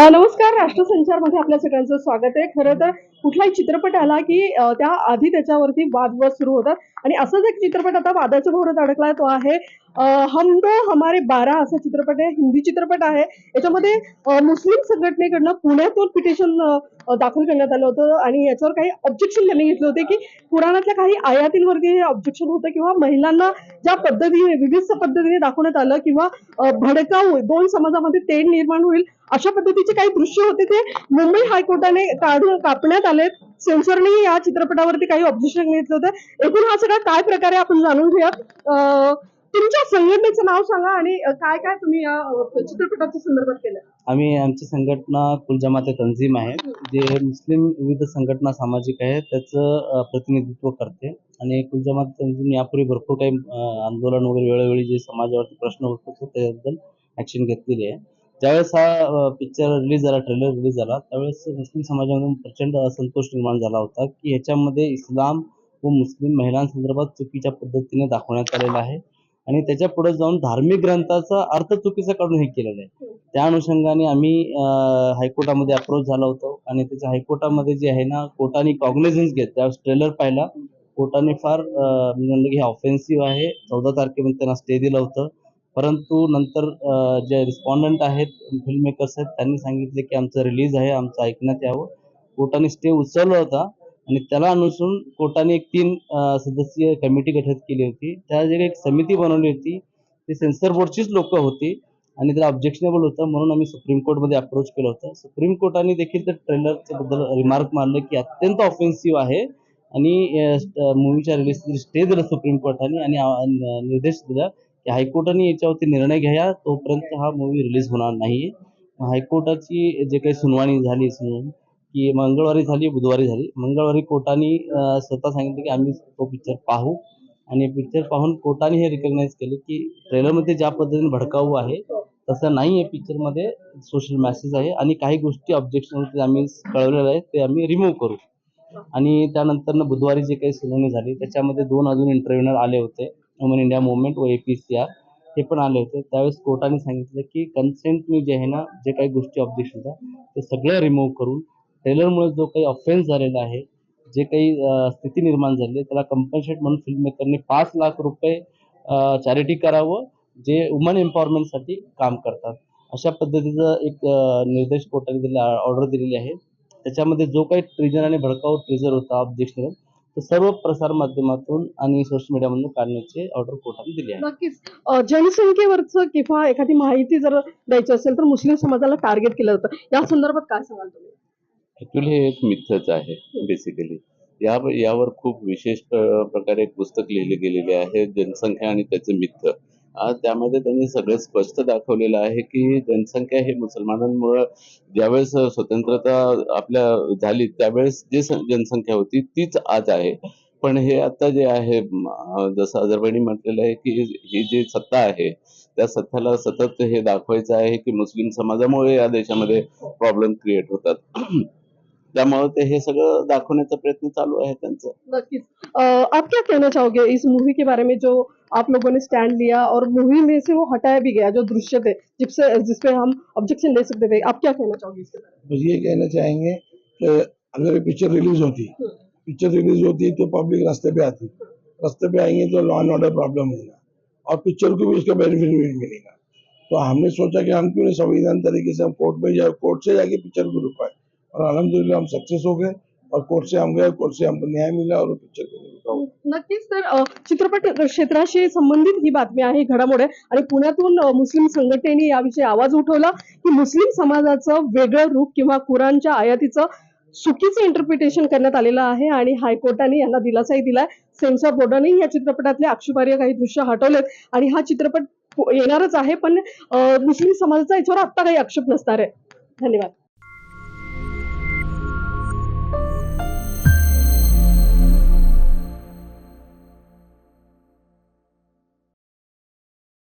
नमस्कार राष्ट्रसंचारमध्ये आपल्या सगळ्यांचं स्वागत आहे. खरं तर कुठलाही चित्रपट आला की त्या आधी त्याच्यावरती वादविवाद सुरू होतात. आणि असंच एक चित्रपट आता वादाच्या भोवरात अडकला तो आहे हम दो हमारे बारा असा चित्रपट आहे. हिंदी चित्रपट आहे. याच्यामध्ये मुस्लिम संघटनेकडनं पुण्यातून पिटिशन दाखल करण्यात आलं होतं. आणि याच्यावर काही ऑब्जेक्शन त्यांनी घेतले होते की पुराणातल्या काही आयातींवरती हे ऑब्जेक्शन होतं किंवा महिलांना ज्या पद्धतीने विविध पद्धतीने दाखवण्यात आलं किंवा अ, भडकाऊ दोन समाजामध्ये तेढ निर्माण होईल अशा पद्धतीचे काही दृश्य होते ते. मुंबई हायकोर्टाने काढून कापण्यात आले. सेन्सरने या चित्रपटावरती काही ऑब्जेक्शन घेतलं होतं. एकूण हा सगळा काय प्रकारे आपण जाणून घेऊयात? तुमच्या संघटनेचं नाव सांगा आणि काय काय तुम्ही या चित्रपटाच्या संदर्भात केलं? आम्ही आमची संघटना कुलजमाते तंजीम आहे. जे मुस्लिम विविध संघटना सामाजिक आहे त्याचं प्रतिनिधित्व करते. आणि कुलजमाते तंजीम यापूर्वी भरपूर काही आंदोलन वगैरे वेळोवेळी जे समाजावरती प्रश्न होत होते त्याबद्दल ऍक्शन घेतलेली आहे. ज्यावेळेस हा पिक्चर रिलीज झाला ट्रेलर रिलीज झाला त्यावेळेस मुस्लिम समाजामध्ये प्रचंड असंतोष निर्माण झाला होता की ह्याच्यामध्ये इस्लाम व मुस्लिम महिलांसंदर्भात चुकीच्या पद्धतीने दाखवण्यात आलेला आहे. आणि त्याच्या पुढे जाऊन धार्मिक ग्रंथाचा अर्थ चुकीचा काढून हे केलेलं आहे. त्या अनुषंगाने आम्ही हायकोर्टामध्ये अप्रोच झालो होतो. आणि त्याच्या हायकोर्टामध्ये जे आहे ना कोर्टाने कॉग्नेझन्स घेत त्यावेळेस ट्रेलर पाहिला. कोर्टाने फार मी म्हणजे म्हणलं की हे ऑफेन्सिव्ह आहे. चौदा तारखेपर्यंत त्यांना स्टे दिलं होतं. परंतु नंतर जे रिस्पॉन्डंट आहेत फिल्म मेकर्स आहेत त्यांनी सांगितले की आमचं रिलीज आहे आमचं ऐकण्यात यावं. कोर्टाने स्टे उचलला होता आणि त्याला अनुसरून कोर्टाने एक तीन सदस्यीय कमिटी गठीत केली होती. त्या जे एक समिती बनवली होती ते सेन्सर बोर्डचीच लोक होती आणि त्याला ऑब्जेक्शनेबल होतं म्हणून आम्ही सुप्रीम कोर्टमध्ये अप्रोच केलं होतं. सुप्रीम कोर्टाने देखील त्या ट्रेलरच्या बद्दल रिमार्क मारलं की अत्यंत ऑफेन्सिव्ह आहे आणि मूवीच्या रिलीज स्टे दिलं सुप्रीम कोर्टाने आणि निर्देश दिला. की हायकोर्टाने याच्यावरती निर्णय घ्या तोपर्यंत हा मूवी रिलीज होणार नाही हायकोर्टाची जे काही सुनावणी झाली सुनावणी की मंगळवारी झाली बुधवारी झाली मंगळवारी कोर्टाने स्वतः सांगितलं की आम्ही तो पिक्चर पाहू. आणि पिक्चर पाहून कोर्टाने हे रिकग्नाईज केले की ट्रेलरमध्ये ज्या पद्धतीने भडकाऊ आहे तसं नाही आहे पिक्चरमध्ये सोशल मेसेज आहे आणि काही गोष्टी ऑब्जेक्शन आम्ही कळवलेलं आहे ते आम्ही रिमूव्ह करू. आणि त्यानंतर बुधवारी जे काही सुनावणी झाली त्याच्यामध्ये दोन अजून इंटरव्ह्युनर आले होते. वुमन इंडिया मुवमेंट व ए पी सी आर हे पण आले होते. त्यावेळेस कोर्टाने सांगितलं की कन्सेंटनी जे आहे ना जे काही गोष्टी ऑब्जेक्शन होत्या ते सगळं रिमूव्ह करून ट्रेलरमुळे जो काही ऑफेन्स झालेला आहे जे काही स्थिती निर्माण झाली त्याला कंपन्सेट म्हणून फिल्म मेकरने पाच लाख रुपये चॅरिटी करावं जे वुमन एम्पॉवरमेंटसाठी काम करतात. अशा पद्धतीचं एक निर्देश कोर्टाने दिला ऑर्डर दिलेली आहे. त्याच्यामध्ये जो काही ट्रिजर आणि भडकाऊ ट्रिजर होता ऑब्जेक्शनल सर्व प्रसार माध्यमातून आणि सोशल मीडियामधून काढण्याची ऑर्डर कोर्टाने दिली आहे नक्कीच. अ, जनसंख्येवरचं किंवा एखादी माहिती जर द्यायची असेल तर मुस्लिम समाजाला टार्गेट केलं जातं. या संदर्भात काय सांगाल तुम्ही? ऍक्च्युली हे एक मिथ्यच आहे बेसिकली या यावर खूप विशेष प्र- प्रकारे एक पुस्तक लिहिले गेलेले आहे जनसंख्या आणि त्याचे मिथ्य. आज त्यामध्ये त्यांनी सगळं स्पष्ट दाखवलेलं आहे की जनसंख्या हे मुसलमानांमुळं ज्यावेळेस स्वतंत्रता आपल्या झाली त्यावेळेस जी जनसंख्या होती तीच आज आहे. पण हे आता जे आहे जसं अझरबैनी म्हटलेलं आहे की ही जी सत्ता आहे त्या सत्ताला सतत हे दाखवायचं आहे की मुस्लिम समाजामुळे या देशामध्ये प्रॉब्लेम क्रिएट होतात. त्यामुळे ते हे सगळं दाखवण्याचा प्रयत्न चालू आहे त्यांचा. नक्कीच. आप क्या कहना चाहोगे इस मूवी के बारे में जो आप लोगों ने स्टैंड लिया और मूवी में से वो हटाया भी गया जो दृश्य थे जिससे जिसपे हम ऑब्जेक्शन ले सकते थे? आप क्या कहना चाहोगे इसके बारे में? बस ये कहना चाहेंगे कि अगर ये पिक्चर रिलीज़ होती पिक्चर रिलीज़ होती तो पब्लिक रास्ते पे आती। रास्ते पे आएँगे तो लॉ एंड ऑर्डर प्रॉब्लम होगा और पिक्चर को भी उसका बेनिफिट भी मिलेगा। तो हमने सोचा कि हम क्यों संविधान तरीके से हम कोर्ट में जाए कोर्ट से जाके पिक्चर को रुकवाए और अलहमदुल्ला हम सक्सेस हो गए और कोर्ट से हम गए कोर्ट से हमको न्याय मिला और पिक्चर के नक्कीच तर चित्रपट क्षेत्राशी संबंधित ही बातमी आहे घडामोड आहे आणि पुण्यातून मुस्लिम संघटनेने याविषयी आवाज उठवला की मुस्लिम समाजाचं वेगळं रूप किंवा कुराणच्या आयातीचं चुकीचं इंटरप्रिटेशन करण्यात आलेलं आहे आणि हायकोर्टाने यांना दिलासाही दिलाय. सेन्सॉर बोर्डाने या चित्रपटातले आक्षेपार्ह काही दृश्य हटवलेत आणि हा चित्रपट येणारच आहे पण मुस्लिम समाजाचा याच्यावर आत्ता काही आक्षेप नसणार आहे. धन्यवाद.